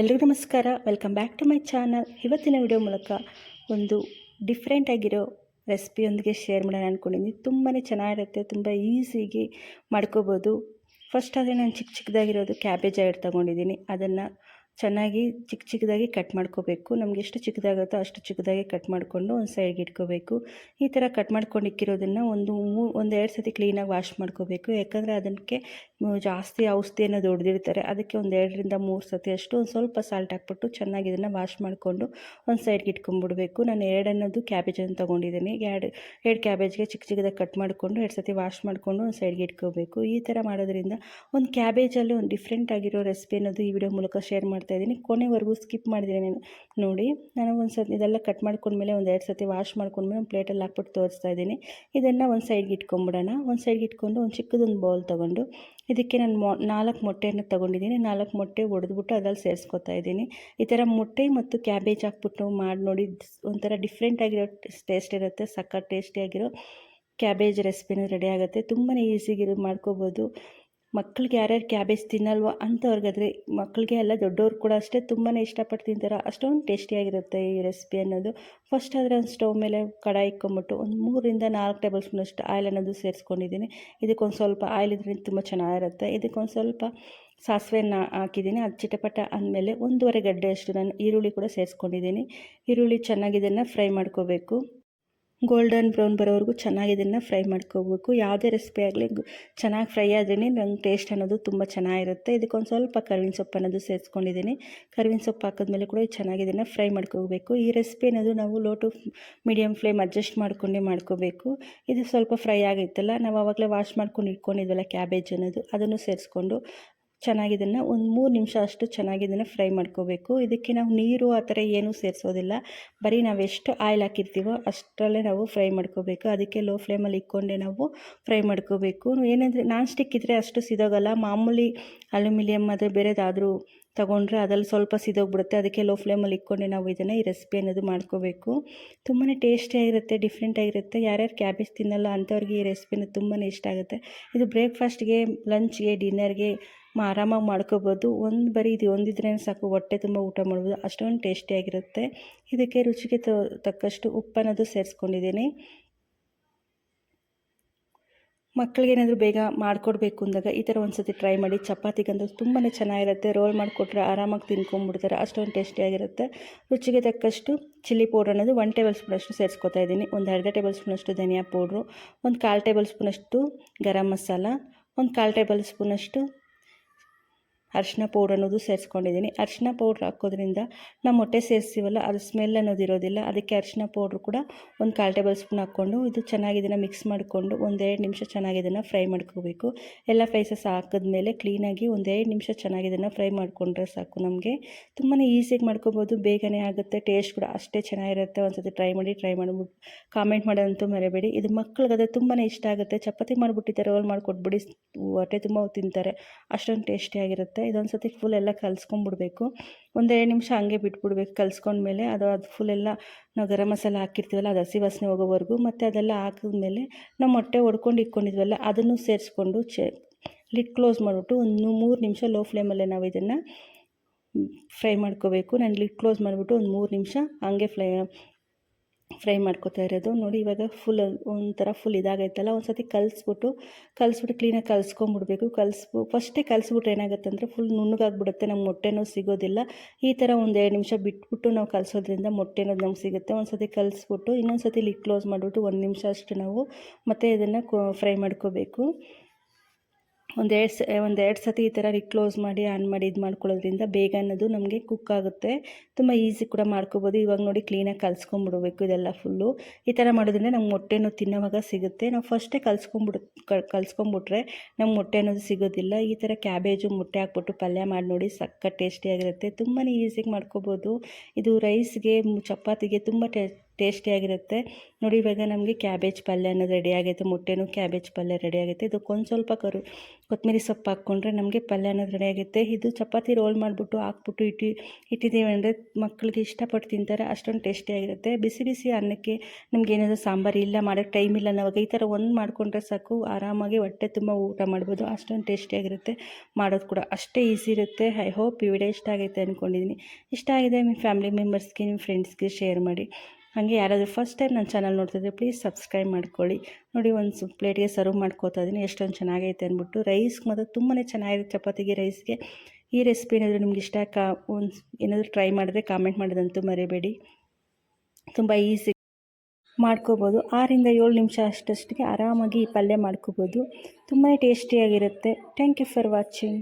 ಎಲ್ರಿಗೂ ನಮಸ್ಕಾರ. Welcome back to my channel ಇವತ್ತಿನ ವಿಡಿಯೋ ಮೂಲಕ ಒಂದು ಡಿಫ್ರೆಂಟ್ ಆಗಿರೋ ರೆಸಿಪಿಯೊಂದಿಗೆ ಶೇರ್ ಮಾಡೋಣ ಅಂದ್ಕೊಂಡಿದ್ದೀನಿ ತುಂಬಾ ಚೆನ್ನಾಗಿರುತ್ತೆ, ತುಂಬ ಈಸಿಯಾಗಿ ಮಾಡ್ಕೋಬೋದು. ಫಸ್ಟ್ ಆದರೆ ನಾನು ಚಿಕ್ಕ ಚಿಕ್ಕದಾಗಿರೋದು ಕ್ಯಾಬೇಜ್ ಆಯಿಡ್ ತೊಗೊಂಡಿದ್ದೀನಿ. ಅದನ್ನು ಚೆನ್ನಾಗಿ ಚಿಕ್ಕ ಚಿಕ್ಕದಾಗಿ ಕಟ್ ಮಾಡ್ಕೋಬೇಕು. ನಮ್ಗೆ ಎಷ್ಟು ಚಿಕ್ಕದಾಗುತ್ತೋ ಅಷ್ಟು ಚಿಕ್ಕದಾಗಿ ಕಟ್ ಮಾಡಿಕೊಂಡು ಒಂದು ಸೈಡ್ಗೆ ಇಟ್ಕೋಬೇಕು. ಈ ಥರ ಕಟ್ ಮಾಡ್ಕೊಂಡು ಇಕ್ಕಿರೋದನ್ನು ಒಂದು ಮೂ ಒಂದು ಎರಡು ಸತಿ ಕ್ಲೀನಾಗಿ ವಾಶ್ ಮಾಡ್ಕೋಬೇಕು. ಯಾಕಂದರೆ ಅದಕ್ಕೆ ಜಾಸ್ತಿ ಔಷಧಿಯನ್ನು ದೊಡ್ದಿರ್ತಾರೆ ಅದಕ್ಕೆ ಒಂದು ಎರಡರಿಂದ ಮೂರು ಸತಿ ಅಷ್ಟು ಒಂದು ಸ್ವಲ್ಪ ಸಾಲ್ಟ್ ಹಾಕ್ಬಿಟ್ಟು ಚೆನ್ನಾಗಿ ಇದನ್ನು ವಾಶ್ ಮಾಡಿಕೊಂಡು ಒಂದು ಸೈಡ್ಗೆ ಇಟ್ಕೊಂಡ್ಬಿಡ್ಬೇಕು. ನಾನು ಎರಡು ಅನ್ನೋದು ಕ್ಯಾಬೇಜನ್ನು ತೊಗೊಂಡಿದ್ದೀನಿ. ಎರಡು ಎರಡು ಕ್ಯಾಬೇಜ್ಗೆ ಚಿಕ್ಕ ಚಿಕ್ಕದಾಗಿ ಕಟ್ ಮಾಡಿಕೊಂಡು ಎರಡು ಸತಿ ವಾಶ್ ಮಾಡಿಕೊಂಡು ಒಂದು ಸೈಡ್ಗೆ ಇಟ್ಕೋಬೇಕು. ಈ ಥರ ಮಾಡೋದ್ರಿಂದ ಒಂದು ಕ್ಯಾಬೇಜಲ್ಲಿ ಒಂದು ಡಿಫ್ರೆಂಟ್ ಆಗಿರೋ ರೆಸಿಪಿ ಅನ್ನೋದು ಈ ವಿಡಿಯೋ ಮೂಲಕ ಶೇರ್ ಮಾಡ್ತಾಯಿದ್ದೀನಿ ಕೊನೆವರೆಗೂ ಸ್ಕಿಪ್ ಮಾಡಿದ್ದೀನಿ ನಾನು ನೋಡಿ. ನಾನು ಒಂದು ಸತಿ ಇದೆಲ್ಲ ಕಟ್ ಮಾಡ್ಕೊಂಡ್ಮೇಲೆ ಒಂದು ಎರಡು ಸತಿ ವಾಶ್ ಮಾಡ್ಕೊಂಡ್ಮೇಲೆ ಒಂದು ಪ್ಲೇಟಲ್ಲಿ ಹಾಕ್ಬಿಟ್ಟು ತೋರಿಸ್ತಾ ಇದ್ದೀನಿ. ಇದನ್ನು ಒಂದು ಸೈಡ್ಗೆ ಇಟ್ಕೊಂಬಿಡೋಣ. ಒಂದು ಸೈಡ್ಗೆ ಇಟ್ಕೊಂಡು ಒಂದು ಚಿಕ್ಕದೊಂದು ಬೌಲ್ ತೊಗೊಂಡು ಇದಕ್ಕೆ ನಾನು ಮೊ, ನಾಲ್ಕು ಮೊಟ್ಟೆಯನ್ನು ತೊಗೊಂಡಿದ್ದೀನಿ. ನಾಲ್ಕು ಮೊಟ್ಟೆ ಒಡೆದ್ಬಿಟ್ಟು ಅದ್ರಲ್ಲಿ ಸೇರಿಸ್ಕೊತಾ ಇದ್ದೀನಿ. ಈ ಥರ ಮೊಟ್ಟೆ ಮತ್ತು ಕ್ಯಾಬೇಜ್ ಹಾಕ್ಬಿಟ್ಟು ಮಾಡಿ ನೋಡಿ. ಒಂಥರ ಡಿಫ್ರೆಂಟ್ ಆಗಿರೋ ಟೇಸ್ಟ್ ಇರುತ್ತೆ. ಸಕ್ಕ ಟೇಸ್ಟಿಯಾಗಿರೋ ಕ್ಯಾಬೇಜ್ ರೆಸಿಪಿನೂ ರೆಡಿ ಆಗುತ್ತೆ. ತುಂಬಾ ಈಸಿಗಿರೋ ಮಾಡ್ಕೋಬೋದು. ಮಕ್ಕಳಿಗೆ ಯಾರ್ಯಾರು ಕ್ಯಾಬೇಜ್ ತಿನ್ನಲ್ವ ಅಂಥವ್ರಿಗಾದ್ರೆ ಮಕ್ಕಳಿಗೆ ಎಲ್ಲ ದೊಡ್ಡವ್ರು ಕೂಡ ಅಷ್ಟೇ ತುಂಬಾ ಇಷ್ಟಪಟ್ಟು ತಿಂತಾರೆ. ಅಷ್ಟೊಂದು ಟೇಸ್ಟಿಯಾಗಿರುತ್ತೆ ಈ ರೆಸಿಪಿ ಅನ್ನೋದು. ಫಸ್ಟ್ ಆದರೆ ಒಂದು ಸ್ಟವ್ ಮೇಲೆ ಕಡಾಯಿ ಇಕ್ಕೊಂಬಿಟ್ಟು ಒಂದು ಮೂರರಿಂದ ನಾಲ್ಕು ಟೇಬಲ್ ಸ್ಪೂನಷ್ಟು ಆಯಿಲ್ ಅನ್ನೋದು ಸೇರಿಸ್ಕೊಂಡಿದ್ದೀನಿ. ಇದಕ್ಕೊಂದು ಸ್ವಲ್ಪ ಆಯಿಲ್ ಇದ್ರೆ ತುಂಬ ಚೆನ್ನಾಗಿರುತ್ತೆ. ಇದಕ್ಕೊಂದು ಸ್ವಲ್ಪ ಸಾಸಿವೆನ ಹಾಕಿದ್ದೀನಿ. ಅದು ಚಿಟಪಟ ಅಂದಮೇಲೆ ಒಂದೂವರೆ ಗಡ್ಡೆಯಷ್ಟು ನಾನು ಈರುಳ್ಳಿ ಕೂಡ ಸೇರಿಸ್ಕೊಂಡಿದ್ದೀನಿ. ಈರುಳ್ಳಿ ಚೆನ್ನಾಗಿ ಇದನ್ನು ಫ್ರೈ ಮಾಡ್ಕೋಬೇಕು. ಗೋಲ್ಡನ್ ಬ್ರೌನ್ ಬರೋವರೆಗೂ ಚೆನ್ನಾಗಿ ಇದನ್ನು ಫ್ರೈ ಮಾಡ್ಕೋಬೇಕು. ಯಾವುದೇ ರೆಸಿಪಿ ಆಗಲಿ ಚೆನ್ನಾಗಿ ಫ್ರೈ ಆದ್ರೇ ನಂಗೆ ಟೇಸ್ಟ್ ಅನ್ನೋದು ತುಂಬ ಚೆನ್ನಾಗಿರುತ್ತೆ. ಇದಕ್ಕೊಂದು ಸ್ವಲ್ಪ ಕರ್ವಿನ ಸೊಪ್ಪು ಅನ್ನೋದು ಸೇರಿಸ್ಕೊಂಡಿದ್ದೀನಿ. ಕರ್ವಿನ ಸೊಪ್ಪು ಹಾಕಿದ್ಮೇಲೆ ಕೂಡ ಚೆನ್ನಾಗಿ ಇದನ್ನು ಫ್ರೈ ಮಾಡ್ಕೋಬೇಕು. ಈ ರೆಸಿಪಿ ಅನ್ನೋದು ನಾವು low to medium flame adjust ಮಾಡ್ಕೊಂಡೇ ಮಾಡ್ಕೋಬೇಕು. ಇದು ಸ್ವಲ್ಪ ಫ್ರೈ ಆಗಿತ್ತಲ್ಲ, ನಾವು ಆವಾಗಲೇ ವಾಶ್ ಮಾಡ್ಕೊಂಡು ಇಟ್ಕೊಂಡಿದ್ವಲ್ಲ ಕ್ಯಾಬೇಜ್ ಅನ್ನೋದು, ಅದನ್ನು ಸೇರಿಸ್ಕೊಂಡು ಚೆನ್ನಾಗಿ ಇದನ್ನು ಒಂದು ಮೂರು ನಿಮಿಷ ಅಷ್ಟು ಚೆನ್ನಾಗಿ ಇದನ್ನು ಫ್ರೈ ಮಾಡ್ಕೋಬೇಕು. ಇದಕ್ಕೆ ನಾವು ನೀರು ಆ ಥರ ಏನೂ ಸೇರಿಸೋದಿಲ್ಲ. ಬರೀ ನಾವು ಎಷ್ಟು ಆಯಿಲ್ ಹಾಕಿರ್ತೀವೋ ಅಷ್ಟರಲ್ಲೇ ನಾವು ಫ್ರೈ ಮಾಡ್ಕೋಬೇಕು. ಅದಕ್ಕೆ ಲೋ ಫ್ಲೇಮಲ್ಲಿ ಇಕ್ಕೊಂಡೆ ನಾವು ಫ್ರೈ ಮಾಡ್ಕೋಬೇಕು. ಏನಂದರೆ ನಾನ್ ಸ್ಟಿಕ್ ಇದ್ದರೆ ಅಷ್ಟು ಸಿದೋಗಲ್ಲ. ಮಾಮೂಲಿ ಅಲ್ಯೂಮಿನಿಯಮ್ ಆದರೆ ಬೇರೆದಾದರೂ ತಗೊಂಡ್ರೆ ಅದ್ರಲ್ಲಿ ಸ್ವಲ್ಪ ಸಿದೋಗ್ಬಿಡುತ್ತೆ. ಅದಕ್ಕೆ ಲೋ ಫ್ಲೇಮಲ್ಲಿ ಇಕ್ಕೊಂಡೆ ನಾವು ಇದನ್ನು ಈ ರೆಸಿಪಿ ಅನ್ನೋದು ಮಾಡ್ಕೋಬೇಕು. ತುಂಬಾ ಟೇಸ್ಟಿಯಾಗಿರುತ್ತೆ ಡಿಫ್ರೆಂಟಾಗಿರುತ್ತೆ ಯಾರ್ಯಾರು ಕ್ಯಾಬೇಜ್ ತಿನ್ನಲ್ಲ ಅಂಥವ್ರಿಗೆ ಈ ರೆಸಿಪಿನ ತುಂಬಾ ಇಷ್ಟ ಆಗುತ್ತೆ. ಇದು ಬ್ರೇಕ್ಫಾಸ್ಟ್ಗೆ ಲಂಚ್ಗೆ ಡಿನ್ನರ್ಗೆ ಆರಾಮಾಗಿ ಮಾಡ್ಕೋಬೋದು. ಒಂದು ಬರೀ ಇದು ಒಂದಿದ್ರೆ ಸಾಕು. ಹೊಟ್ಟೆ ತುಂಬ ಊಟ ಮಾಡ್ಬೋದು. ಅಷ್ಟೊಂದು ಟೇಸ್ಟಿಯಾಗಿರುತ್ತೆ ಇದಕ್ಕೆ ರುಚಿಗೆ ತಕ್ಕಷ್ಟು ಉಪ್ಪನ್ನೋದು ಸೇರಿಸ್ಕೊಂಡಿದ್ದೀನಿ. ಮಕ್ಕಳಿಗೇನಾದರೂ ಬೇಗ ಮಾಡಿಕೊಡ್ಬೇಕು ಅಂದಾಗ ಈ ಥರ ಒಂದು ಸತಿ ಟ್ರೈ ಮಾಡಿ. ಚಪಾತಿಗಂತೂ ತುಂಬಾ ಚೆನ್ನಾಗಿರುತ್ತೆ. ರೋಲ್ ಮಾಡಿಕೊಟ್ರೆ ಆರಾಮಾಗಿ ತಿನ್ಕೊಂಬಿಡ್ತಾರೆ. ಅಷ್ಟೊಂದು ಟೇಸ್ಟಿಯಾಗಿರುತ್ತೆ ರುಚಿಗೆ ತಕ್ಕಷ್ಟು ಚಿಲ್ಲಿ ಪೌಡ್ರ್ ಅನ್ನೋದು ಒನ್ ಟೇಬಲ್ ಸ್ಪೂನಷ್ಟು ಸೇರಿಸ್ಕೊತಾ ಇದ್ದೀನಿ. ಒಂದು ಅರ್ಧ ಟೇಬಲ್ ಸ್ಪೂನಷ್ಟು ಧನಿಯಾ ಪೌಡ್ರು ಒಂದು ಕಾಲು ಟೇಬಲ್ ಸ್ಪೂನಷ್ಟು ಗರಂ ಮಸಾಲ, ಒಂದು ಕಾಲು ಟೇಬಲ್ ಸ್ಪೂನಷ್ಟು ಅರಿಶಿನ ಪೌಡ್ರ್ ಅನ್ನೋದು ಸೇರಿಸ್ಕೊಂಡಿದ್ದೀನಿ. ಅರಿಶಿನ ಪೌಡ್ರ್ ಹಾಕೋದ್ರಿಂದ ನಾವು ಮೊಟ್ಟೆ ಸೇರಿಸ್ತೀವಲ್ಲ ಅದು ಸ್ಮೆಲ್ ಅನ್ನೋದು ಇರೋದಿಲ್ಲ. ಅದಕ್ಕೆ ಅರಿಶಿನ ಪೌಡ್ರ್ ಕೂಡ ಒಂದು ಕಾಲು ಟೇಬಲ್ ಸ್ಪೂನ್ ಹಾಕ್ಕೊಂಡು ಇದು ಚೆನ್ನಾಗಿ ಇದನ್ನು ಮಿಕ್ಸ್ ಮಾಡಿಕೊಂಡು ಒಂದೆರಡು ನಿಮಿಷ ಚೆನ್ನಾಗಿ ಇದನ್ನು ಫ್ರೈ ಮಾಡ್ಕೋಬೇಕು. ಎಲ್ಲ ಫ್ರೈಸಸ್ ಹಾಕಿದ್ಮೇಲೆ ಕ್ಲೀನಾಗಿ ಒಂದೆರಡು ನಿಮಿಷ ಚೆನ್ನಾಗಿ ಇದನ್ನು ಫ್ರೈ ಮಾಡಿಕೊಂಡ್ರೆ ಸಾಕು ನಮಗೆ. ತುಂಬಾ ಈಸಿಯಾಗಿ ಮಾಡ್ಕೋಬೋದು. ಬೇಗನೆ ಆಗುತ್ತೆ. ಟೇಸ್ಟ್ ಕೂಡ ಅಷ್ಟೇ ಚೆನ್ನಾಗಿರುತ್ತೆ. ಒಂದು ಸತಿ ಟ್ರೈ ಮಾಡಿ ಟ್ರೈ ಮಾಡಿಬಿಟ್ಟು ಕಾಮೆಂಟ್ ಮಾಡೋದಂತೂ ಮರೆಯಬೇಡಿ ಇದು ಮಕ್ಕಳಿಗೆ ತುಂಬಾ ಇಷ್ಟ ಆಗುತ್ತೆ. ಚಪಾತಿ ಮಾಡಿಬಿಟ್ಟಿದ್ದಾರೆ ರೋಲ್ ಮಾಡಿಕೊಟ್ಬಿಡಿ. ಹೊಟ್ಟೆ ತುಂಬ ತಿಂತಾರೆ. ಅಷ್ಟೊಂದು ಟೇಸ್ಟಿಯಾಗಿರುತ್ತೆ ಇದೊಂದು ಸತಿ ಫುಲ್ ಎಲ್ಲ ಕಲ್ಸ್ಕೊಂಡ್ಬಿಡ್ಬೇಕು. ಒಂದೆರಡು ನಿಮಿಷ ಹಂಗೆ ಬಿಟ್ಬಿಡ್ಬೇಕು ಕಲ್ಸ್ಕೊಂಡ್ಮೇಲೆ. ಅದು ಅದು ಫುಲ್ ಎಲ್ಲ ನಾವು ಗರಂ ಮಸಾಲ ಹಾಕಿರ್ತೀವಲ್ಲ, ಅದು ಹಸಿ ವಾಸನೆ ಹೋಗೋವರೆಗೂ. ಮತ್ತು ಅದೆಲ್ಲ ಹಾಕಿದ್ಮೇಲೆ ನಾವು ಮೊಟ್ಟೆ ಒಡ್ಕೊಂಡು ಇಟ್ಕೊಂಡಿದ್ವಲ್ಲ, ಅದನ್ನು ಸೇರಿಸ್ಕೊಂಡು ಚೆ ಲಿಡ್ ಕ್ಲೋಸ್ ಮಾಡಿಬಿಟ್ಟು ಒಂದು ಮೂರು ನಿಮಿಷ ಲೋ ಫ್ಲೇಮಲ್ಲೇ ನಾವು ಇದನ್ನು ಫ್ರೈ ಮಾಡ್ಕೋಬೇಕು. ನಾನು ಲಿಡ್ ಕ್ಲೋಸ್ ಮಾಡಿಬಿಟ್ಟು ಒಂದು ಮೂರು ನಿಮಿಷ ಹಂಗೆ ಫ್ರೈ ಫ್ರೈ ಮಾಡ್ಕೋತಾ ಇರೋದು. ನೋಡಿ ಇವಾಗ ಫುಲ್ ಒಂಥರ ಫುಲ್ ಇದಾಗೈತಲ್ಲ ಒಂದು ಸತಿ ಕಲಿಸ್ಬಿಟ್ಟು ಕಲಿಸ್ಬಿಟ್ಟು ಕ್ಲೀನಾಗಿ ಕಲಿಸ್ಕೊಂಬಿಡ್ಬೇಕು. ಕಲಿಸ್ಬು ಫಸ್ಟೇ ಕಲಿಸ್ಬಿಟ್ರೆ ಏನಾಗುತ್ತೆ ಅಂದರೆ ಫುಲ್ ನುಣ್ಣಗಾಗ್ಬಿಡುತ್ತೆ ನಮ್ಗೆ ಮೊಟ್ಟೆನೂ ಸಿಗೋದಿಲ್ಲ. ಈ ಥರ ಒಂದು ಎರಡು ನಿಮಿಷ ಬಿಟ್ಬಿಟ್ಟು ನಾವು ಕಲಸೋದ್ರಿಂದ ಮೊಟ್ಟೆನೋ ನಮ್ಗೆ ಸಿಗುತ್ತೆ. ಒಂದು ಸತಿ ಕಲಿಸ್ಬಿಟ್ಟು ಇನ್ನೊಂದು ಸತಿ ಲಿಡ್ ಕ್ಲೋಸ್ ಮಾಡಿಬಿಟ್ಟು ಒಂದು ನಿಮಿಷ ಅಷ್ಟು ನಾವು ಮತ್ತೆ ಇದನ್ನು ಫ್ರೈ ಮಾಡ್ಕೋಬೇಕು. ಒಂದೆರಡು ಸ ಒಂದೆರಡು ಸತಿ ಈ ಥರ ಕ್ಲೋಸ್ ಮಾಡಿ ಆನ್ ಮಾಡಿ ಇದು ಮಾಡ್ಕೊಳ್ಳೋದ್ರಿಂದ ಬೇಗ ಅನ್ನೋದು ನಮಗೆ ಕುಕ್ ಆಗುತ್ತೆ. ತುಂಬ ಈಸಿ ಕೂಡ ಮಾಡ್ಕೋಬೋದು. ಇವಾಗ ನೋಡಿ ಕ್ಲೀನಾಗಿ ಕಲ್ಸ್ಕೊಂಬಿಡ್ಬೇಕು ಇದೆಲ್ಲ ಫುಲ್ಲು ಈ ಥರ ಮಾಡೋದ್ರಿಂದ ನಮ್ಗೆ ಮೊಟ್ಟೆನೂ ತಿನ್ನೋವಾಗ ಸಿಗುತ್ತೆ. ನಾವು ಫಸ್ಟೇ ಕಲ್ಸ್ಕೊಂಬಿಡ್ ಕಲ್ಸ್ಕೊಂಬಿಟ್ರೆ ನಮ್ಮ ಮೊಟ್ಟೆ ಅನ್ನೋದು ಸಿಗೋದಿಲ್ಲ. ಈ ಥರ ಕ್ಯಾಬೇಜು ಮೊಟ್ಟೆ ಹಾಕ್ಬಿಟ್ಟು ಪಲ್ಯ ಮಾಡಿ ನೋಡಿ ಸಕ್ಕ ಟೇಸ್ಟಿಯಾಗಿರುತ್ತೆ ತುಂಬಾ ಈಸಿಯಾಗಿ ಮಾಡ್ಕೋಬೋದು. ಇದು ರೈಸ್ಗೆ ಚಪಾತಿಗೆ ತುಂಬ ಟೇ ಟೇಸ್ಟಿಯಾಗಿರುತ್ತೆ ನೋಡಿ, ಇವಾಗ ನಮಗೆ ಕ್ಯಾಬೇಜ್ ಪಲ್ಯ ಅನ್ನೋದು ರೆಡಿ ಆಗೈತೆ. ಮೊಟ್ಟೆನೂ ಕ್ಯಾಬೇಜ್ ಪಲ್ಯ ರೆಡಿ ಆಗೈತೆ. ಇದಕ್ಕೊಂದು ಸ್ವಲ್ಪ ಕರು, ಕೊತ್ತಂಬರಿ ಸೊಪ್ಪು ಹಾಕ್ಕೊಂಡ್ರೆ ನಮಗೆ ಪಲ್ಯ ಅನ್ನೋದು ರೆಡಿ ಆಗುತ್ತೆ ಇದು ಚಪಾತಿ ರೋಲ್ ಮಾಡಿಬಿಟ್ಟು ಹಾಕ್ಬಿಟ್ಟು ಇಟ್ಟು, ಇಟ್ಟಿದ್ದೀವಿ ಅಂದರೆ ಮಕ್ಕಳಿಗೆ ಇಷ್ಟಪಟ್ಟು ತಿಂತಾರೆ. ಅಷ್ಟೊಂದು ಟೇಸ್ಟಿಯಾಗಿರುತ್ತೆ ಬಿಸಿ ಬಿಸಿ ಅನ್ನಕ್ಕೆ ನಮ್ಗೆ ಏನಾದರೂ ಸಾಂಬಾರು ಇಲ್ಲ ಮಾಡೋಕ್ಕೆ ಟೈಮ್ ಇಲ್ಲ ನಾವಾಗ ಈ ಥರ ಒಂದು ಮಾಡಿಕೊಂಡ್ರೆ ಸಾಕು. ಆರಾಮಾಗಿ ಹೊಟ್ಟೆ ತುಂಬ ಊಟ ಮಾಡ್ಬೋದು. ಅಷ್ಟೊಂದು ಟೇಸ್ಟಿಯಾಗಿರುತ್ತೆ ಮಾಡೋದು ಕೂಡ ಅಷ್ಟೇ ಈಸಿ ಇರುತ್ತೆ. ಐ ಹೋಪ್ ಈ ವಿಡಿಯೋ ಇಷ್ಟ ಆಗೈತೆ ಅಂದ್ಕೊಂಡಿದ್ದೀನಿ ಇಷ್ಟ ಆಗಿದೆ, ನಿಮ್ಮ ಫ್ಯಾಮಿಲಿ ಮೆಂಬರ್ಸ್ಗೆ ನಿಮ್ಮ ಫ್ರೆಂಡ್ಸ್ಗೆ ಶೇರ್ ಮಾಡಿ. ಹಾಗೆ ಯಾರಾದರೂ ಫಸ್ಟ್ ಟೈಮ್ ನನ್ನ ಚಾನಲ್ ನೋಡ್ತಿದ್ರೆ ಪ್ಲೀಸ್ ಸಬ್ಸ್ಕ್ರೈಬ್ ಮಾಡ್ಕೊಳ್ಳಿ. ನೋಡಿ ಒಂದು ಪ್ಲೇಟಿಗೆ ಸರ್ವ್ ಮಾಡ್ಕೋತಾ ಇದ್ದೀನಿ ಎಷ್ಟೊಂದು ಚೆನ್ನಾಗೈತೆ ಅಂದ್ಬಿಟ್ಟು ರೈಸ್ ಮಾತ್ರ ತುಂಬಾ ಚೆನ್ನಾಗಿರುತ್ತೆ. ಚಪಾತಿಗೆ ರೈಸ್ಗೆ ಈ ರೆಸಿಪಿ ಏನಾದರೂ ನಿಮ್ಗೆ ಇಷ್ಟ ಕಾ ಒಂದು ಏನಾದರೂ ಟ್ರೈ ಮಾಡಿದ್ರೆ ಕಾಮೆಂಟ್ ಮಾಡೋದಂತೂ ಮರಿಬೇಡಿ. ತುಂಬ ಈಸಿ ಮಾಡ್ಕೋಬೋದು. ಆರಿಂದ ಏಳು ನಿಮಿಷ ಅಷ್ಟಷ್ಟಿಗೆ ಆರಾಮಾಗಿ ಈ ಪಲ್ಯ ಮಾಡ್ಕೋಬೋದು. ತುಂಬಾ ಟೇಸ್ಟಿಯಾಗಿರುತ್ತೆ ಥ್ಯಾಂಕ್ ಯು ಫಾರ್ ವಾಚಿಂಗ್